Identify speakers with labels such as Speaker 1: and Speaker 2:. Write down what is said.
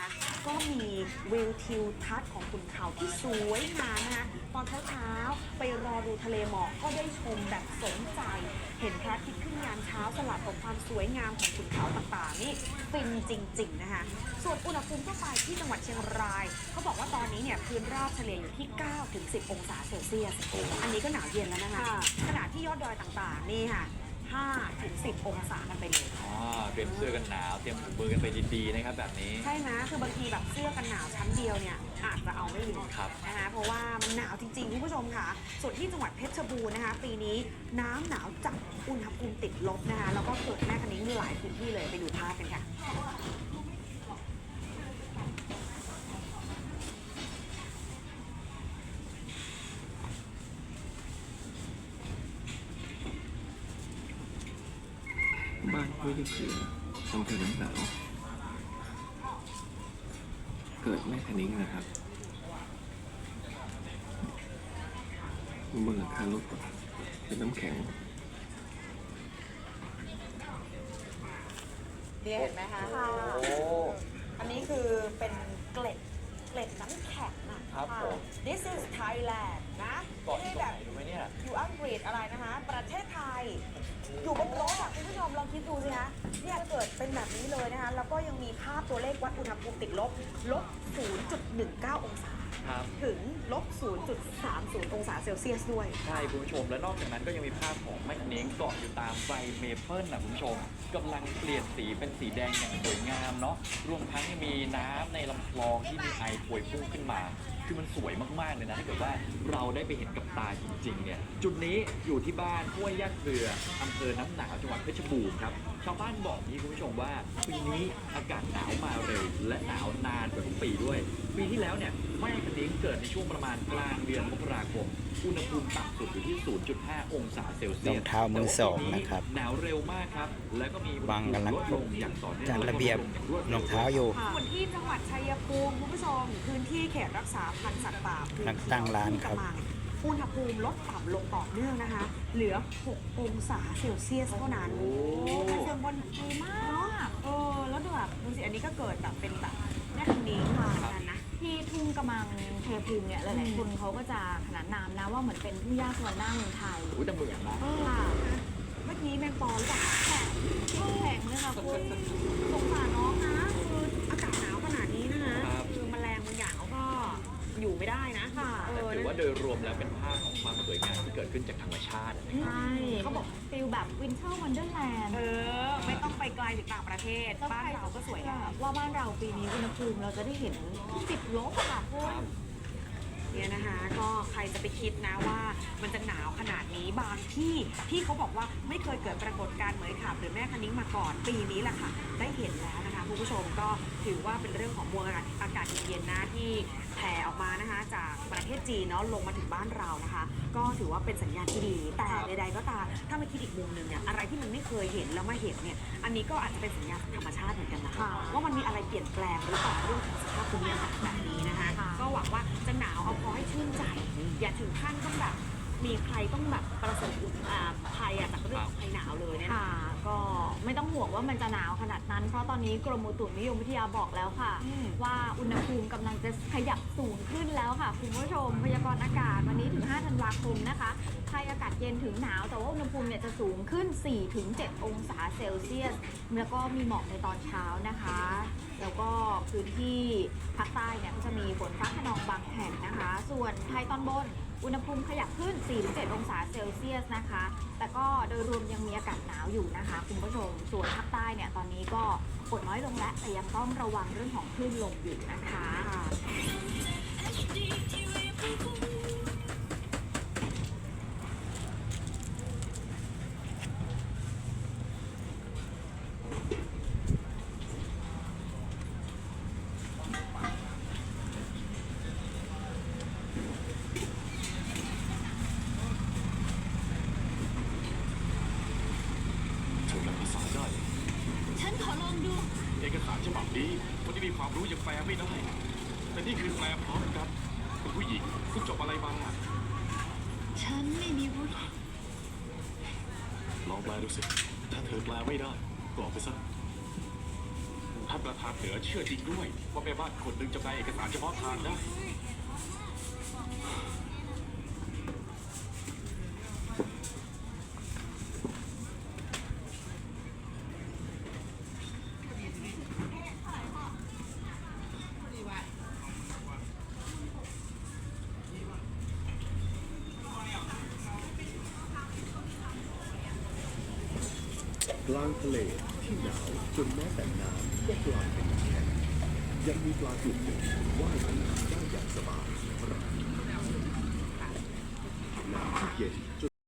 Speaker 1: นะคะ ก็มีวิวทิวทัศน์ของขุนเขาที่สวยงามนะคะ ตอนเช้าๆ ไปรอดูทะเลหมอกก็ได้ชมแบบสมใจ เห็นพระอาทิตย์ขึ้นยามเช้าสลับกับความสวยงามของขุนเขาต่างๆ นี่ฟินจริง ๆ นะคะ ส่วนอุณหภูมิทั่วไปที่จังหวัดเชียงรายเขาบอกว่าตอนนี้เนี่ยพื้นราบเฉลี่ยอยู่ที่9ถึง10 องศาเซลเซียส อันนี้ก็หนาวเย็นแล้วนะคะ
Speaker 2: ค่ะ
Speaker 1: ขณะที่ยอดดอยต่างๆ นี่ค่ะ 5ถึง10 องศากันไปเลย
Speaker 3: อ๋อเตรียมเสื้อกันหนาว เตรียมถุงมือกันไปดีๆนะครับแบบนี้
Speaker 1: ใช่ไหมคือบางทีแบบเสื้อกันหนาวชั้นเดียวเนี่ยอาจจะเอาไม่อยู่
Speaker 3: ครับ
Speaker 1: นะคะเพราะว่ามันหนาวจริงๆคุณผู้ชมค่ะ ส่วนที่จังหวัดเพชรบูรณ์นะคะ ปีนี้น้ำหนาวจัดอุณหภูมิติดลบนะคะแล้วก็เกิดแม่คะนิ้งหลายพื้นที่เลยไปดูภาพกันค่ะ
Speaker 4: บ้านห้วยลูกเสืออำเภอน้ำหนาว เกิดแม่คณิ้งนะครับบนหลังคารถเป็นน้ำแข็ง
Speaker 1: เดียเห็นไหมคะ
Speaker 3: โอ้
Speaker 1: อันนี้คือเป็นเกล็ดเกล็ดน้ำแข็งอะ
Speaker 3: ครับผม
Speaker 1: This is Thailand นะ
Speaker 3: เกาะ
Speaker 1: ไม่
Speaker 3: อยู่
Speaker 1: ได้
Speaker 3: ตรง
Speaker 1: แบบ
Speaker 3: ไหนรู้ไหมเนี่ย
Speaker 1: อยู่อังกฤษอะไรนะคะ ประเทศ ลองคิดดูสิคะเนี่ยเกิดเป็นแบบนี้เลยนะคะ แล้วก็ยังมีภาพตัวเลขวัดอุณหภูมิติดลบลบ 0.19 องศา
Speaker 3: ครับ
Speaker 1: ถึงลบ 0.30 องศาเซลเซียสด้วย
Speaker 3: ใช่คุณผู้ชม และนอกจากนั้นก็ยังมีภาพของแม่เน้งเกาะอยู่ตามใบเมเปิลนะคุณผู้ชมกำลังเปลี่ยนสีเป็นสีแดงอย่างสวยงามเนาะรวมทั้งยังมีน้ำในลำคลองที่มีไอพวยพุ่งขึ้นมา คือมันสวยมากๆเลยนะถ้าเกิดว่าเราได้ไปเห็นกับตาจริงๆเนี่ยจุดนี้อยู่ที่บ้านห้วยยักษ์เรืออำเภอน้ำหนาวจังหวัดเพชรบูรณ์ครับชาวบ้านบอกนี้คุณผู้ชมว่าปีนี้อากาศหนาวมาเร็วและหนาวนานกว่าทุกปีด้วย ปีที่แล้วเนี่ยแม่คะนิ้งเกิดในช่วงประมาณกลางเดือนมกราคม อุณหภูมิต่ำสุดอยู่ที่ 0.5 องศาเซลเซียส
Speaker 5: รองเท้ามือสองนะครับ
Speaker 3: หนาวเร็วมากครับ แล้วก็มีอุณห
Speaker 5: วางกำลัง
Speaker 3: ลดลงอย่างต่อเนื่อง
Speaker 5: จัดระเบียบรอง
Speaker 3: เท้า
Speaker 5: อยู่
Speaker 1: ส่วนที่จังหวัดชัยภูมิคุณผู้ชม พื้นที่เขตรักษาพันธุ์สัตว์ป่าพื้น
Speaker 5: นัก
Speaker 1: ที่
Speaker 5: ตั้งร้านครับ
Speaker 1: อุณหภูมิลดต่ำลงต่อเนื่องนะคะ เหลือ 6 องศาเซลเซียสเท่านั้นโอ้เป็นเชิงบนดีมากเออแล้วดูแบบดูสิ อันนี้ก็เกิดแบบเป็นแบบแม่คันนี้มาเหมือนกันน
Speaker 2: ที่ทุ่งกำมังเทภูมิเนี่ยหลายๆคนเขาก็จะขนานนามนะว่าเหมือนเป็นทุ่งหญ้าสวรรค์หน้าเมืองไทย
Speaker 3: อุ๊ยแต่เหมือนนะ
Speaker 1: เออเมื่อกี้แมงปอหรือเปล่าแข็งแข็งเลยค่ะคุณ นะค่ะเอ
Speaker 3: แต่
Speaker 1: อ
Speaker 3: ถือว่าโดยรวมแล้วเป็นภาพของความสวยงามที่เกิดขึ้นจากธรรมชาตินะครับ
Speaker 2: ใช่เขาบอกฟิลแบบวินเทอร์วันเดอร์แลนด์
Speaker 1: เออ ไม่ต้องไปไกลถึงต่างประเทศ บ้านเราก็สวยงาม
Speaker 2: ว่าบ้านเราปีนี้อุณหภูมิเราจะได้เห็นติดลบอะค่ะคุณ
Speaker 1: เนี่ยนะคะก็ใครจะไปคิดนะว่ามันจะหนาวขนาดนี้บางที่ที่เขาบอกว่าไม่เคยเกิดปรากฏการณ์เห มยขาบหรือแม่คันนิ้งมาก่อนปีนี้แหละค่ะ ได้เห็นแล้วนะคะคุณผู้ชมก็ถือว่าเป็นเรื่องของมวลอากาศอากาศเย็นๆนะที่แผ่ออกมานะคะ จากประเทศจีนเนาะลงมาถึงบ้านเรานะคะ ก็ถือว่าเป็นสัญญาณที่ดี แต่ใดๆก็ตามถ้ามาคิดอีกมุมหนึ่งเนี่ยอะไรที่มันไม่เคยเห็นแล้วมาเห็นเนี่ยอันนี้ก็อาจจะเป็นสัญญาณจากธรรมชาติเหมือนกันนะ
Speaker 2: ค่ะ
Speaker 1: ว่ามันมีอะไรเปลี่ยนแปลงหรือเปล่าเรื่องของสภาพภูมิอากาศแบบนี้นะคะ
Speaker 2: ค่ะ
Speaker 1: ก็หวังว่าจะหนาวเอาพอให้ชื่นใจ อย่าถึงขั้นต้องแบบมีใครต้องแบบประสบอุอ่าภัยอะจากเรื่องของภัยหนาวเลยเนี่ยนะ
Speaker 2: ค่ะ ก็ไม่ต้องห่วงว่ามันจะหนาวขนาดนั้น เพราะตอนนี้กรมอุตุนิยมวิทยาบอกแล้วค่ะ
Speaker 1: อืม
Speaker 2: ว่าอุณหภูมิกำลังจะขยับสูงขึ้นแล้วค่ะ คุณผู้ชมพยากรณ์อากาศวันนี้ถึง 5 ธันวาคมนะคะใครอากาศ เย็นถึงหนาว แต่ว่าอุณหภูมิเนี่ยจะสูงขึ้น 4-7 องศาเซลเซียส แล้วก็มีหมอกในตอนเช้านะคะ แล้วก็พื้นที่ภาคใต้เนี่ยก็จะมีฝนฟ้าขนองบางแห่งนะคะ ส่วนไทยตอนบนอุณหภูมิขยับขึ้น 4-7 องศาเซลเซียสนะคะ แต่ก็โดยรวมยังมีอากาศหนาวอยู่นะคะ คุณผู้ชม ส่วนภาคใต้เนี่ยตอนนี้ก็ฝนน้อยลงแล้ว แต่ยังต้องระวังเรื่องของคลื่นลมอยู่นะคะ
Speaker 6: เธอแปลภาษาได้
Speaker 7: ฉันขอลองดู
Speaker 6: เอกสารฉบับนี้ คนที่มีความรู้ยังแปลไม่ได้ แต่นี่คือแปลพร้อมกันคุณผู้หญิงคุณจบอะไรมา
Speaker 7: ฉันไม่มีวุฒิ
Speaker 6: ลองแปลดูสิ ถ้าเธอแปลไม่ได้ก็ออกไปซะท่านประธานเหนือเชื่อจริงด้วย ว่าแม่บ้านคนหนึ่งจำหน่ายเอกสารเฉพาะทางได้า
Speaker 5: งทะเลที่หนาวจนแม้แต่น้ำก็กลายเป็นน้ำแข็งยังมีปลากลุ่มหนึ่งว่ายน้ำได้อย่างสบายน้ำที่เย็นจน